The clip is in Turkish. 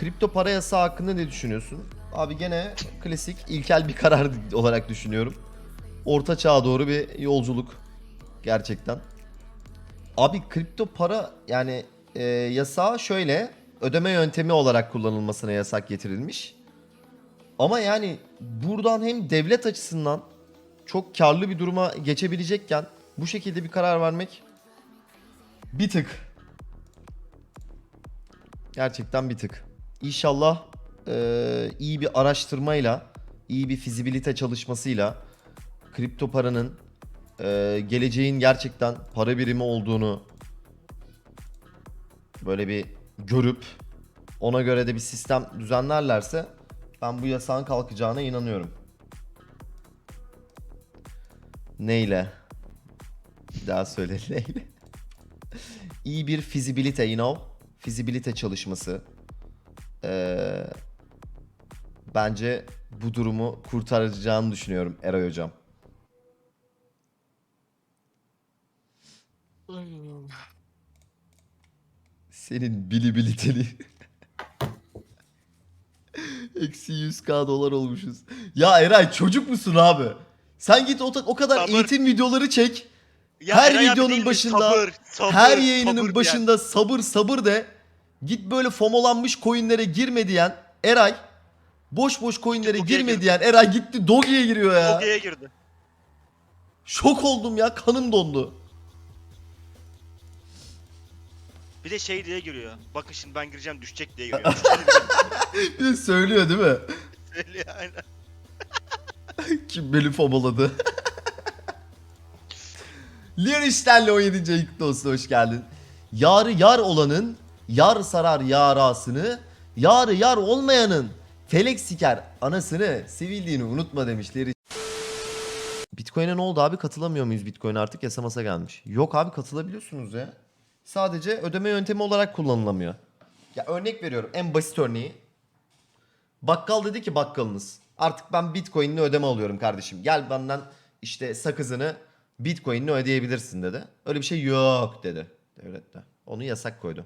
kripto para yasağı hakkında ne düşünüyorsun? Abi gene klasik ilkel bir karar olarak düşünüyorum. Orta çağa doğru bir yolculuk gerçekten. Abi kripto para yani e, yasağı şöyle ödeme yöntemi olarak kullanılmasına yasak getirilmiş. Ama yani buradan hem devlet açısından çok karlı bir duruma geçebilecekken bu şekilde bir karar vermek bir tık gerçekten bir tık. İnşallah eee, iyi bir araştırmayla, iyi bir fizibilite çalışmasıyla kripto paranın eee, geleceğin gerçekten para birimi olduğunu böyle bir görüp ona göre de bir sistem düzenlerlerse ben bu yasağın kalkacağına inanıyorum. Neyle? Bir daha söyle neyle? İyi bir fizibilite, you know? Fizibilite çalışması. Ee, bence bu durumu kurtaracağını düşünüyorum Eray Hocam. Senin bilibiliteli. Eksi 100k dolar olmuşuz. Ya Eray çocuk musun abi? Sen git o, o kadar Sabır. eğitim videoları çek. Ya her Eray videonun başında, Sabır, sabır, her yayınının sabır başında sabır sabır de. Git böyle fomolanmış coinlere girme diyen Eray. Boş boş coinlere Doge'ye girme girdi. diyen Eray gitti Doge'ye giriyor ya. Doge'ye girdi. Şok oldum ya kanım dondu. Bir de şey diye giriyor. Bakın şimdi ben gireceğim düşecek diye giriyor. Bir de söylüyor değil mi? söylüyor aynen. Kim beni fomoladı? Leon İşler'le 17. ayı kutlu olsun hoş geldin. Yarı yar olanın yar sarar yarasını, yarı yar olmayanın felek siker anasını sevildiğini unutma demişler. Bitcoin'e ne oldu abi katılamıyor muyuz Bitcoin artık yasa masa gelmiş. Yok abi katılabiliyorsunuz ya. Sadece ödeme yöntemi olarak kullanılamıyor. Ya örnek veriyorum en basit örneği. Bakkal dedi ki bakkalınız artık ben bitcoin'le ödeme alıyorum kardeşim. Gel benden işte sakızını bitcoin'le ödeyebilirsin dedi. Öyle bir şey yok dedi devlette. Onu yasak koydu.